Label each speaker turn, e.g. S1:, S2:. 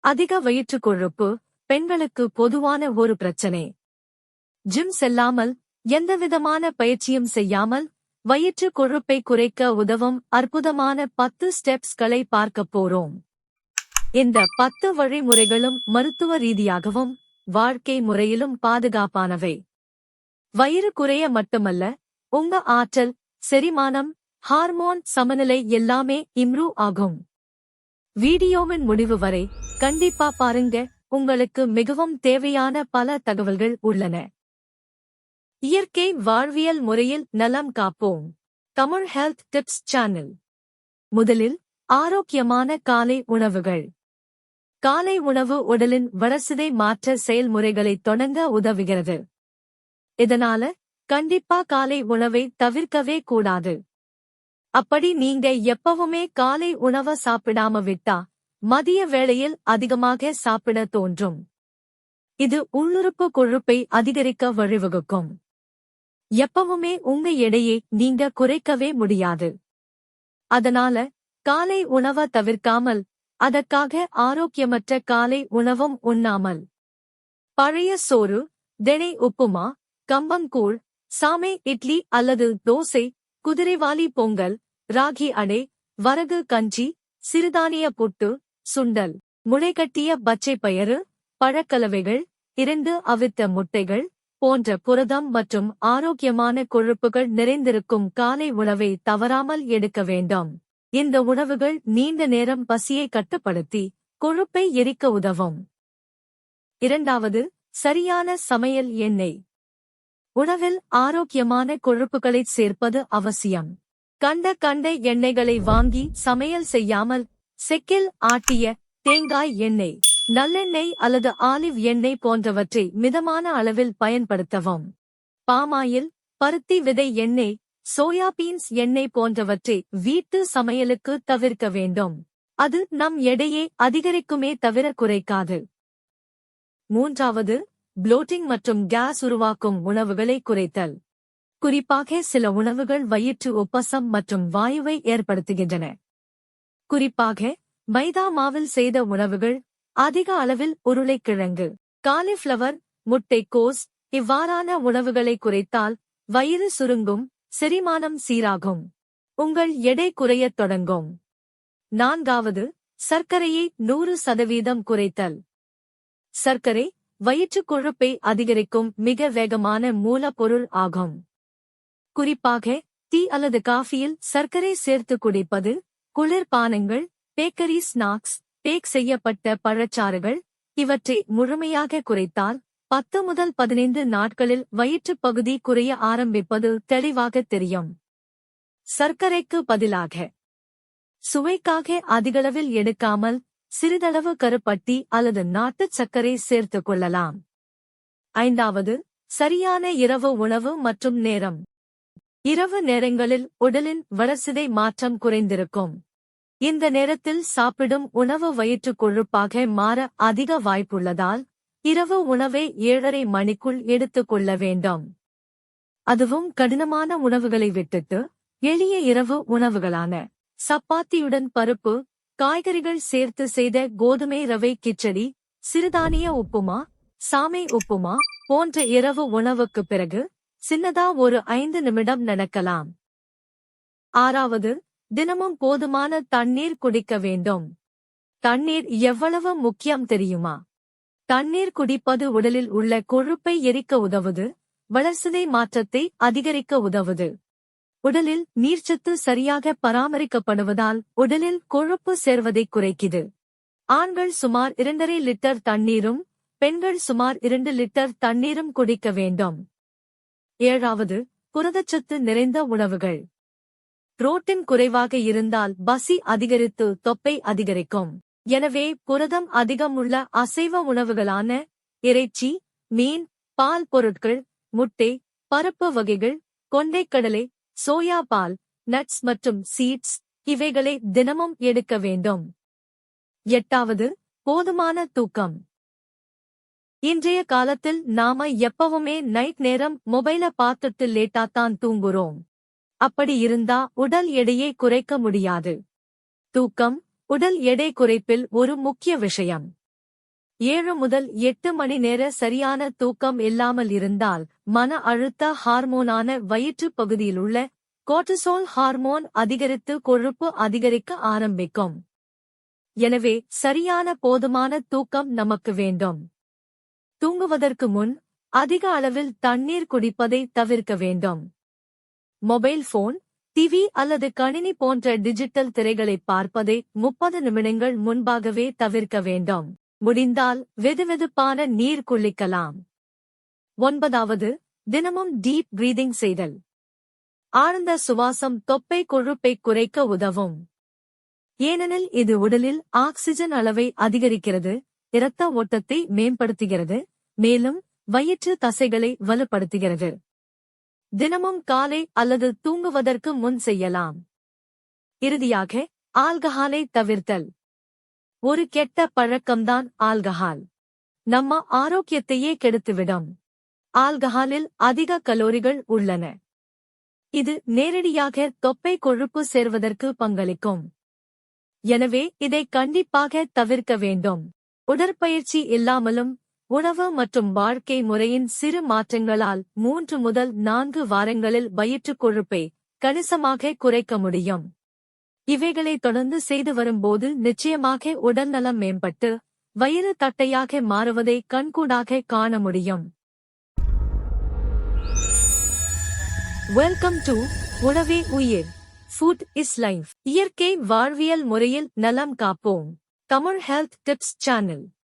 S1: அதிக வயிற்றுக் கொழுப்பு பெண்களுக்கு பொதுவான ஒரு பிரச்சனை. ஜிம் செல்லாமல் எந்தவிதமான பயிற்சியும் செய்யாமல் வயிற்று கொழுப்பை குறைக்க உதவும் அற்புதமான பத்து ஸ்டெப்ஸ்களை பார்க்கப் போறோம். இந்த பத்து வழிமுறைகளும் மருத்துவ ரீதியாகவும் வாழ்க்கை முறையிலும் பாதுகாப்பானவை. வயிறு குறைய மட்டுமல்ல உங்க ஆற்றல் செரிமானம் ஹார்மோன் சமநிலை எல்லாமே இம்ப்ரூவ் ஆகும். வீடியோவின் முடிவு வரை கண்டிப்பா பாருங்க. உங்களுக்கு மிகவும் தேவையான பல தகவல்கள் உள்ளன. இயற்கை வாழ்வியல் முறையில் நலம் காப்போம். Tamil health tips channel. முதலில் ஆரோக்கியமான காலை உணவுகள். காலை உணவு உடலின் வளர்சிதை மாற்ற செயல்முறைகளை தொடங்க உதவுகிறது. இதனால கண்டிப்பா காலை உணவை தவிர்க்கவே கூடாது. அப்படி நீங்க எப்பவுமே காலை உணவ சாப்பிடாம விட்டா மதிய வேளையில் அதிகமாக சாப்பிட தோன்றும். இது உள்ளுறுப்பு கொழுப்பை அதிகரிக்க வழிவகுக்கும். எப்பவுமே உங்க எடையை நீங்க குறைக்கவே முடியாது. அதனால காலை உணவ தவிர்க்காமல் அதற்காக ஆரோக்கியமற்ற காலை உணவும் உண்ணாமல். பழைய சோறு தினை உப்புமா கம்பங்கூழ் சாமை இட்லி அல்லது தோசை குதிரைவாலி பொங்கல் ராகி அடை வரகு கஞ்சி சிறுதானிய புட்டு சுண்டல் முளைகட்டிய பச்சை பயறு பழக்கலவைகள் இரண்டு அவித்த முட்டைகள் போன்ற புரதம் மற்றும் ஆரோக்கியமான கொழுப்புகள் நிறைந்திருக்கும் காலை உணவை தவறாமல் எடுக்க வேண்டும். இந்த உணவுகள் நீண்ட நேரம் பசியை கட்டுப்படுத்தி கொழுப்பை எரிக்க உதவும். இரண்டாவது சரியான சமையல் எண்ணெய். உணவில் ஆரோக்கியமான கொழுப்புகளை சேர்ப்பது அவசியம். கண்ட கண்ட எண்ணெய்களை வாங்கி சமையல் செய்யாமல் செக்கில் ஆட்டிய தேங்காய் எண்ணெய் நல்லெண்ணெய் அல்லது ஆலிவ் எண்ணெய் போன்றவற்றை மிதமான அளவில் பயன்படுத்தவும். பாமாயில் பருத்தி விதை எண்ணெய் சோயாபீன்ஸ் எண்ணெய் போன்றவற்றை வீட்டு சமையலுக்கு தவிர்க்க வேண்டும். அது நம் எடையை அதிகரிக்குமே தவிர குறைக்காது. மூன்றாவது புளோட்டிங் மற்றும் கேஸ் உருவாக்கும் உணவுகளை குறைத்தல். குறிப்பாக சில உணவுகள் வயிற்று ஒப்பசம் மற்றும் வாயுவை ஏற்படுத்துகின்றன. குறிப்பாக மைதா மாவில் செய்த உணவுகள் அதிக அளவில் உருளைக்கிழங்கு காலிஃப்ளவர் முட்டைக்கோஸ் இவ்வாறான உணவுகளை குறைத்தால் வயிறு சுருங்கும் செரிமானம் சீராகும். உங்கள் எடை குறையத் தொடங்கும். நான்காவது சர்க்கரையை நூறு சதவீதம் குறைத்தல். சர்க்கரை வயிற்றுக் கொழுப்பை அதிகரிக்கும் மிக வேகமான மூலப்பொருள் ஆகும். குறிப்பாக டீ அல்லது காஃபியில் சர்க்கரை சேர்த்து குடிப்பது குளிர்பானங்கள் பேக்கரி ஸ்நாக்ஸ் பேக் செய்யப்பட்ட பழச்சாறுகள் இவற்றை முழுமையாக குறைத்தால் பத்து முதல் பதினைந்து நாட்களில் வயிற்றுப் பகுதி குறைய ஆரம்பிப்பது தெளிவாக தெரியும். சர்க்கரைக்கு பதிலாக சுவைக்காக அதிகளவில் எடுக்காமல் சிறிதளவு கருப்பட்டி அல்லது நாட்டுச் சர்க்கரை சேர்த்துக் கொள்ளலாம். ஐந்தாவது சரியான இரவு உணவு மற்றும் நேரம். இரவு நேரங்களில் உடலின் வளர்சிதை மாற்றம் குறைந்திருக்கும். இந்த நேரத்தில் சாப்பிடும் உணவு வயிற்றுக் கொழுப்பாக மாற அதிக வாய்ப்புள்ளதால் இரவு உணவை ஏழரை மணிக்குள் எடுத்துக் கொள்ள வேண்டும். அதுவும் கடினமான உணவுகளை விட்டுட்டு எளிய இரவு உணவுகளான சப்பாத்தியுடன் பருப்பு காய்கறிகள் சேர்த்து செய்த கோதுமை ரவை கிச்சடி சிறுதானிய உப்புமா சாமை உப்புமா போன்ற இரவு உணவுக்கு பிறகு சின்னதா ஒரு ஐந்து நிமிடம் நடக்கலாம் ஆறாவது தினமும் போதுமான தண்ணீர் குடிக்க வேண்டும். தண்ணீர் எவ்வளவு முக்கியம் தெரியுமா? தண்ணீர் குடிப்பது உடலில் உள்ள கொழுப்பை எரிக்க உதவுது வளர்சிதை மாற்றத்தை அதிகரிக்க உதவுது. உடலில் நீர்ச்சத்து சரியாக பராமரிக்கப்படுவதால் உடலில் கொழுப்பு சேர்வதை குறைக்குது. ஆண்கள் சுமார் இரண்டரை லிட்டர் தண்ணீரும் பெண்கள் சுமார் இரண்டு லிட்டர் தண்ணீரும் குடிக்க வேண்டும். ஏழாவது புரதச்சத்து நிறைந்த உணவுகள். புரோட்டின் குறைவாக இருந்தால் பசி அதிகரித்து தொப்பை அதிகரிக்கும். எனவே புரதம் அதிகம் உள்ள அசைவ உணவுகளான இறைச்சி மீன் பால் பொருட்கள் முட்டை பருப்பு வகைகள் கொண்டைக்கடலை சோயா பால் நட்ஸ் மற்றும் சீட்ஸ் இவைகளை தினமும் எடுக்க வேண்டும். எட்டாவது போதுமான தூக்கம். இன்றைய காலத்தில் நாம எப்பவுமே நைட் நேரம் மொபைல பார்த்துட்டு லேட்டாத்தான் தூங்குறோம். அப்படி இருந்தா உடல் எடையை குறைக்க முடியாது. தூக்கம் உடல் எடை குறைப்பில் ஒரு முக்கிய விஷயம். ஏழு முதல் எட்டு மணி நேர சரியான தூக்கம் இல்லாமல் இருந்தால் மன அழுத்த ஹார்மோனான வயிற்றுப் பகுதியிலுள்ள கோர்டிசோல் ஹார்மோன் அதிகரித்து கொழுப்பு அதிகரிக்க ஆரம்பிக்கும். எனவே சரியான போதுமான தூக்கம் நமக்கு வேண்டும். தூங்குவதற்கு முன் அதிக அளவில் தண்ணீர் குடிப்பதை தவிர்க்க வேண்டும். மொபைல் போன் டிவி அல்லது கணினி போன்ற டிஜிட்டல் திரைகளை பார்ப்பதை முப்பது நிமிடங்கள் முன்பாகவே தவிர்க்க வேண்டும். முடிந்தால் வெதுவெதுப்பான நீர் குளிக்கலாம். ஒன்பதாவது தினமும் டீப் பிரீதிங் செய்தல். ஆழ்ந்த சுவாசம் தொப்பை கொழுப்பை குறைக்க உதவும். ஏனெனில் இது உடலில் ஆக்சிஜன் அளவை அதிகரிக்கிறது இரத்த ஓட்டத்தை மேம்படுத்துகிறது மேலும் வயிற்று தசைகளை வலுப்படுத்துகிறது. தினமும் காலை அல்லது தூங்குவதற்கு முன் செய்யலாம். இறுதியாக ஆல்கஹாலை தவிர்த்தல். ஒரு கெட்ட பழக்கம்தான் ஆல்கஹால். நம்ம ஆரோக்கியத்தையே கெடுத்துவிடும். ஆல்கஹாலில் அதிக கலோரிகள் உள்ளன. இது நேரடியாக தொப்பை கொழுப்பு சேர்வதற்கு பங்களிக்கும். எனவே இதை கண்டிப்பாக தவிர்க்க வேண்டும். உடற்பயிற்சி இல்லாமலும் உணவு மற்றும் வாழ்க்கை முறையின் சிறு மாற்றங்களால் மூன்று முதல் நான்கு வாரங்களில் வயிற்றுக் கொழுப்பை கணிசமாக குறைக்க முடியும். இவைகளை தொடர்ந்து செய்து வரும்போது நிச்சயமாக உடல்நலம் மேம்பட்டு வயிறு தட்டையாக மாறுவதை கண்கூடாக காண முடியும். வெல்கம் டு உணவே உயிர். ஃபுட் இஸ் லைஃப் இயற்கை வாழ்வியல் முறையில் நலம் காப்போம். Tamil health tips channel.